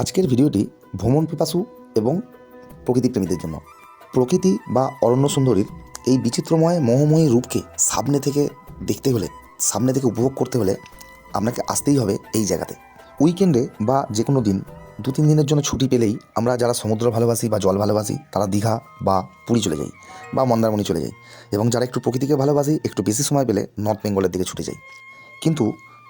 আজকের ভিডিওটি ভ্রমণ পিপাসু এবং প্রকৃতিপ্রেমীদের জন্য। প্রকৃতি বা অরণ্য সুন্দরীর এই বিচিত্রময়, মোহময়ী রূপকে সামনে থেকে দেখতে হলে, সামনে থেকে উপভোগ করতে হলে আপনাকে আসতেই হবে এই জায়গাতে। উইকেন্ডে বা যে কোনো দিন দু তিন দিনের জন্য ছুটি পেলেই আমরা যারা সমুদ্র ভালোবাসি বা জল ভালোবাসি, তারা দীঘা বা পুরী চলে যাই বা মন্দারমণি চলে যাই এবং যারা একটু প্রকৃতিকে ভালোবাসি, একটু বেশি সময় পেলে নর্থ বেঙ্গলের দিকে ছুটে যাই। কিন্তু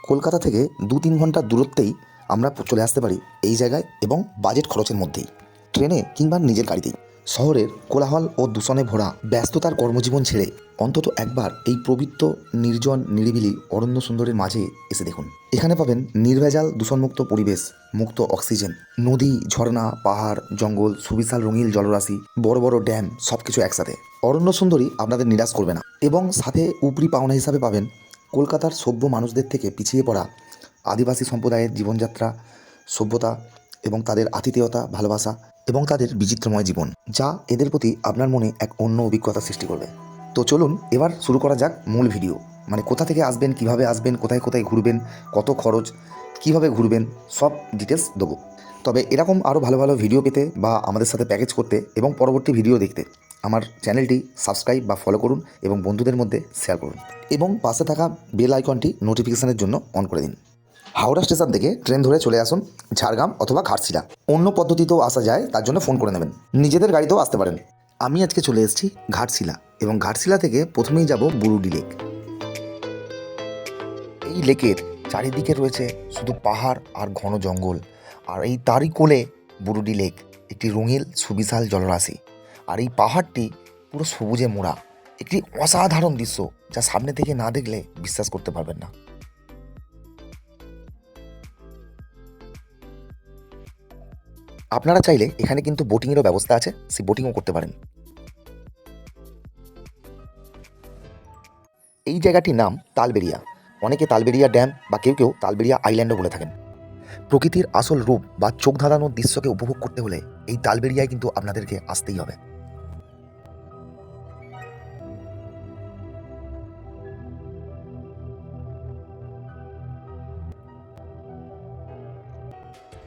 কলকাতা থেকে দু তিন ঘণ্টা দূরত্বেই আমরা চলে আসতে পারি এই জায়গায় এবং বাজেট খরচের মধ্যেই। ট্রেনে কিংবা নিজের গাড়িতেই। শহরের কোলাহল ও দূষণে ভরা ব্যস্ততার কর্মজীবন ছেড়ে অন্তত একবার এই পবিত্র নির্জন, নিরিবিলি অরণ্য সুন্দরের মাঝে এসে দেখুন। এখানে পাবেন নির্ভেজাল, দূষণমুক্ত পরিবেশ, মুক্ত অক্সিজেন, নদী, ঝর্ণা, পাহাড়, জঙ্গল, সুবিশাল রঙিল জলরাশি, বড় বড় ড্যাম সব কিছু একসাথে। অরণ্য সুন্দরী আপনাদের নিরাশ করবে না। এবং সাথে উপরি পাওনা হিসাবে পাবেন কলকাতার সভ্য মানুষদের থেকে পিছিয়ে পড়া আদিবাসী সম্প্রদায়ের জীবনযাত্রা, সভ্যতা এবং তাদের আতিথেয়তা, ভালোবাসা এবং তাদের বিচিত্রময় জীবন, যা এদের প্রতি আপনার মনে এক অন্য অভিজ্ঞতা সৃষ্টি করবে। তো চলুন এবার শুরু করা যাক মূল ভিডিও। মানে কোথা থেকে আসবেন, কীভাবে আসবেন, কোথায় কোথায় ঘুরবেন, কত খরচ, কীভাবে ঘুরবেন, সব ডিটেলস দেবো। তবে এরকম আরও ভালো ভালো ভিডিও পেতে বা আমাদের সাথে প্যাকেজ করতে এবং পরবর্তী ভিডিও দেখতে আমার চ্যানেলটি সাবস্ক্রাইব বা ফলো করুন এবং বন্ধুদের মধ্যে শেয়ার করুন। এবং পাশে থাকা বেল আইকনটি নোটিফিকেশানের জন্য অন করে দিন। হাওড়া স্টেশন থেকে ট্রেন ধরে চলে আসুন ঝাড়গ্রাম অথবা ঘাটশিলা। অন্য পদ্ধতিতেও আসা যায়, তার জন্য ফোন করে নেবেন। নিজেদের গাড়িতেও আসতে পারেন। আমি আজকে চলে এসেছি ঘাটশিলা এবং ঘাটশিলা থেকে প্রথমেই যাব বুরুডি লেক। এই লেকের চারিদিকে রয়েছে শুধু পাহাড় আর ঘন জঙ্গল। আর এই তারই কোলে বুরুডি লেক একটি রঙিল সুবিশাল জলরাশি। আর এই পাহাড়টি পুরো সবুজে মোড়া। একটি অসাধারণ দৃশ্য যা সামনে থেকে না দেখলে বিশ্বাস করতে পারবেন না। আপনারা চাইলে এখানে কিন্তু বোটিংয়েরও ব্যবস্থা আছে, সেই বোটিংও করতে পারেন। এই জায়গাটির নাম তালবেরিয়া। অনেকে তালবেরিয়া ড্যাম বা কেউ কেউ তালবেরিয়া আইল্যান্ডও বলে থাকেন। প্রকৃতির আসল রূপ বা চোখ ধাঁধানোর দৃশ্যকে উপভোগ করতে হলে এই তালবেরিয়ায় কিন্তু আপনাদেরকে আসতেই হবে।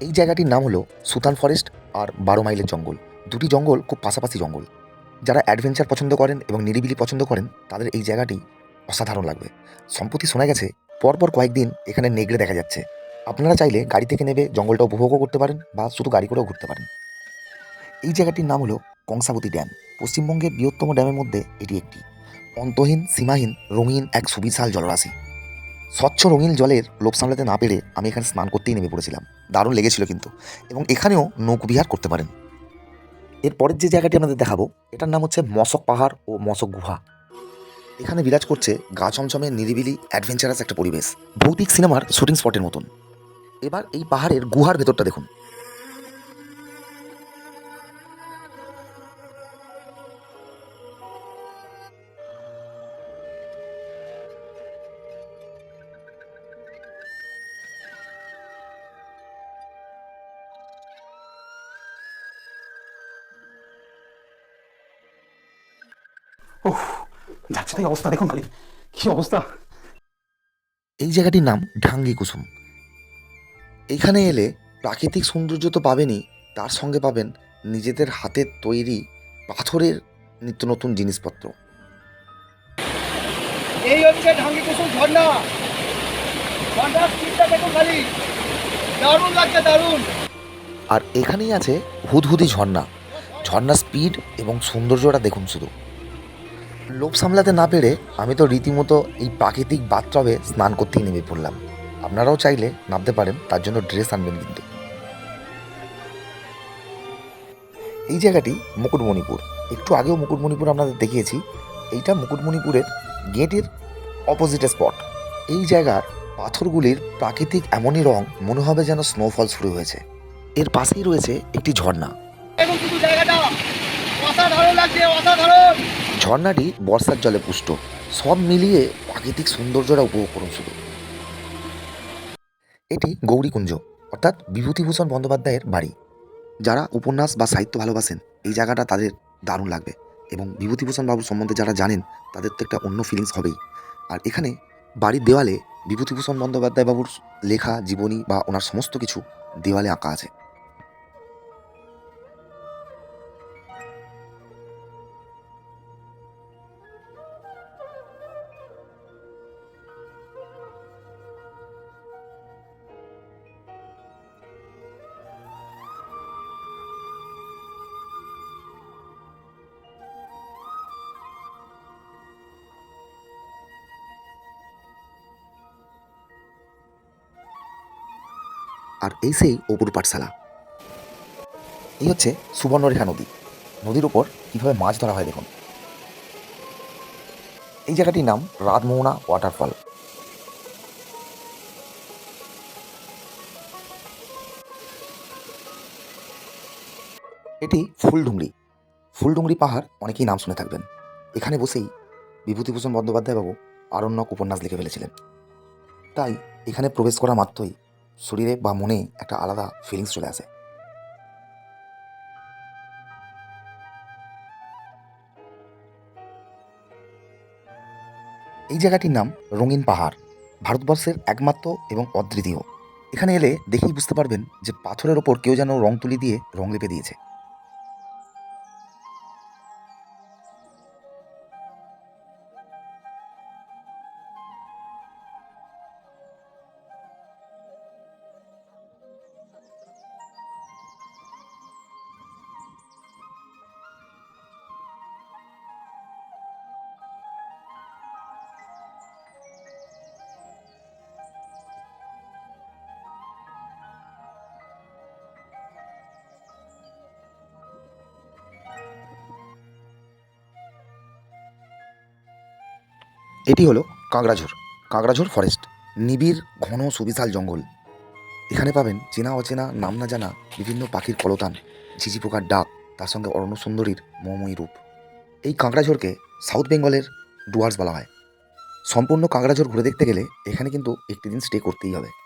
এই জায়গাটির নাম হলো সুতান ফরেস্ট আর বারো মাইলের জঙ্গল। দুটি জঙ্গল খুব পাশাপাশি জঙ্গল। যারা অ্যাডভেঞ্চার পছন্দ করেন এবং নিরিবিলি পছন্দ করেন, তাদের এই জায়গাটি অসাধারণ লাগবে। সম্প্রতি শোনা গেছে, পরপর কয়েকদিন এখানে নেগড়ে দেখা যাচ্ছে। আপনারা চাইলে গাড়ি থেকে নেবে, জঙ্গলটা উপভোগও করতে পারেন বা শুধু গাড়ি করেও ঘুরতে পারেন। এই জায়গাটির নাম হলো কংসাবতী ড্যাম। পশ্চিমবঙ্গের বৃহত্তম ড্যামের মধ্যে এটি একটি। অন্তহীন, সীমাহীন, রঙিন এক সুবিশাল জলরাশি। স্বচ্ছ রঙিন জলের লোভ সামলাতে না পেরে আমি এখানে স্নান করতেই নেমে পড়েছিলাম। দারুণ লেগেছিল কিন্তু। এবং এখানেও নৌকবিহার করতে পারেন। এর পরের যে জায়গাটি আমাদের দেখাবো, এটার নাম হচ্ছে মশক পাহাড় ও মশক গুহা। এখানে বিরাজ করছে গা চমচমে নিরিবিলি অ্যাডভেঞ্চারাস একটা পরিবেশ। ভৌতিক সিনেমার শুটিং স্পটের মতন। এবার এই পাহাড়ের গুহার ভেতরটা দেখুন। ওহ যাচ্ছে তাই অবস্থা দেখুন খালি। কি অবস্থা? এই জায়গাটির নাম ঢাঙ্গি কুসুম এখানে এলে প্রাকৃতিক সৌন্দর্য তো পাবেনই তার সঙ্গে পাবেন নিজেদের হাতের তৈরি পাথরের নিত্য নতুন জিনিসপত্র। এই হচ্ছে ঢাঙ্গি কুসুম ঝর্ণা। ঝর্ণার স্পিডটা দেখুন খালি। দারুণ লাগছে দারুণ। আর এখানেই আছে হুদহুদি ঝর্ণা। ঝর্ণার স্পিড এবং সৌন্দর্যটা দেখুন শুধু। লোভ সামলাতে না পেরে আমি তো রীতিমতো এই প্রাকৃতিক বাথটবে স্নান করতেই নেমে পড়লাম। আপনারাও চাইলে নামতে পারেন, তার জন্য ড্রেস আনবেন কিন্তু। এই জায়গাটি মুকুটমণিপুর। একটু আগেও মুকুটমণিপুর আপনাদের দেখিয়েছি। এইটা মুকুটমণিপুরের গেটের অপোজিটে স্পট এই জায়গার পাথরগুলির প্রাকৃতিক এমনই রং, মনে হবে যেন স্নোফল শুরু হয়েছে। এর পাশেই রয়েছে একটি ঝর্ণা। অসাধারণ লাগছে, অসাধারণ! ঝর্ণাটি বর্ষার জলে পুষ্ট। সব মিলিয়ে প্রাকৃতিক সৌন্দর্যটা উপভোগ করুন শুধু। এটি গৌরীকুঞ্জ, অর্থাৎ বিভূতিভূষণ বন্দ্যোপাধ্যায়ের বাড়ি। যারা উপন্যাস বা সাহিত্য ভালোবাসেন, এই জায়গাটা তাদের দারুণ লাগবে। এবং বিভূতিভূষণ বাবুর সম্বন্ধে যারা জানেন, তাদের তো একটা অন্য ফিলিংস হবেই। আর এখানে বাড়ির দেওয়ালে বিভূতিভূষণ বন্দ্যোপাধ্যায় বাবুর লেখা, জীবনী বা ওনার সমস্ত কিছু দেওয়ালে আঁকা আছে। আর এই সেই অপুর পাঠশালা। এই হচ্ছে সুবর্ণরেখা নদী। নদীর উপর কীভাবে মাছ ধরা হয় দেখুন। এই জায়গাটির নাম রাতমোহনা ওয়াটারফল। এটি ফুলডুংরি। ফুলডুংরি পাহাড় অনেকেই নাম শুনে থাকবেন। এখানে বসেই বিভূতিভূষণ বন্দ্যোপাধ্যায় বাবু আরণ্যক উপন্যাস লিখে ফেলেছিলেন। তাই এখানে প্রবেশ করা মাত্রই শরীরে বা মনে একটা আলাদা ফিলিংস চলে আসে। এই জায়গাটির নাম রঙিন পাহাড়, ভারতবর্ষের একমাত্র এবং অদ্বিতীয়। এখানে এলে দেখেই বুঝতে পারবেন যে পাথরের ওপর কেউ যেন রং তুলি দিয়ে রং লেপে দিয়েছে। এটি হলো কাঁকড়াঝোর কাঁকড়াঝোর ফরেস্ট নিবিড়, ঘন, সুবিশাল জঙ্গল। এখানে পাবেন চেনা অচেনা, নাম না জানা বিভিন্ন পাখির কলতান, ঝিঝি পোকার ডাক, তার সঙ্গে অরণ্য সুন্দরীর মোময়ী রূপ। এই কাঁকড়াঝোরকে সাউথ বেঙ্গলের ডুয়ার্স বলা হয়। সম্পূর্ণ কাঁকড়াঝোর ঘুরে দেখতে গেলে এখানে কিন্তু একটি দিন স্টে করতেই হবে।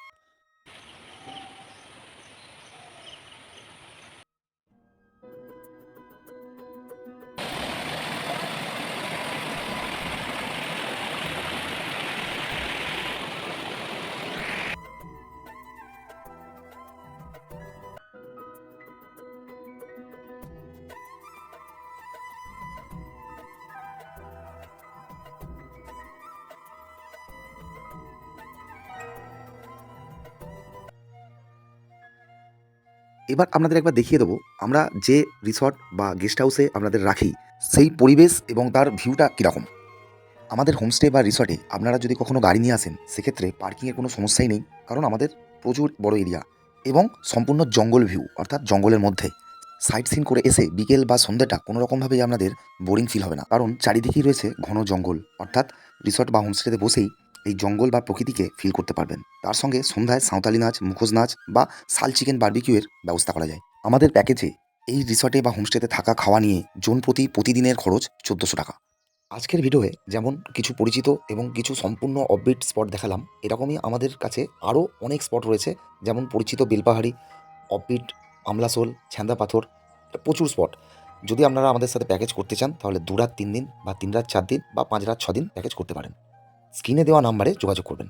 এবার আপনাদের একবার দেখিয়ে দেবো। আমরা যে রিসর্ট বা গেস্ট হাউসে আপনাদের রাখি, সেই পরিবেশ এবং তার ভিউটা কীরকম? আমাদের হোমস্টে বা রিসর্টে আপনারা যদি কখনো গাড়ি নিয়ে আসেন, সেক্ষেত্রে পার্কিংয়ের কোনো সমস্যাই নেই, কারণ আমাদের প্রচুর বড় এরিয়া এবং সম্পূর্ণ জঙ্গল ভিউ অর্থাৎ জঙ্গলের মধ্যে। সাইট সিন করে এসে বিকেল বা সন্ধ্যাটা কোনো রকমভাবেই আপনাদের বোরিং ফিল হবে না, কারণ চারিদিকেই রয়েছে ঘন জঙ্গল, অর্থাৎ রিসর্ট বা হোমস্টেতে বসেই এই জঙ্গল বা প্রকৃতিকে ফিল করতে পারবেন। তার সঙ্গে সন্ধ্যায় সাঁওতালি নাচ, মুখোশ নাচ বা সাল চিকেন বার্বিকিউয়ের ব্যবস্থা করা যায়। আমাদের প্যাকেজে এই রিসর্টে বা হোমস্টেতে থাকা খাওয়া নিয়ে জন প্রতি প্রতিদিনের খরচ চোদ্দোশো টাকা। আজকের ভিডিওয়ে যেমন কিছু পরিচিত এবং কিছু সম্পূর্ণ অববিট স্পট দেখালাম, এরকমই আমাদের কাছে আরও অনেক স্পট রয়েছে, যেমন পরিচিত বেলপাহাড়ি অববিট আমলাসোল ছ্যান্দা পাথর প্রচুর স্পট যদি আপনারা আমাদের সাথে প্যাকেজ করতে চান, তাহলে দু রাত তিন দিন বা তিন রাত চার দিন বা পাঁচ রাত ছ দিন প্যাকেজ করতে পারেন। স্ক্রিনে দেওয়া নাম্বারে যোগাযোগ করবেন।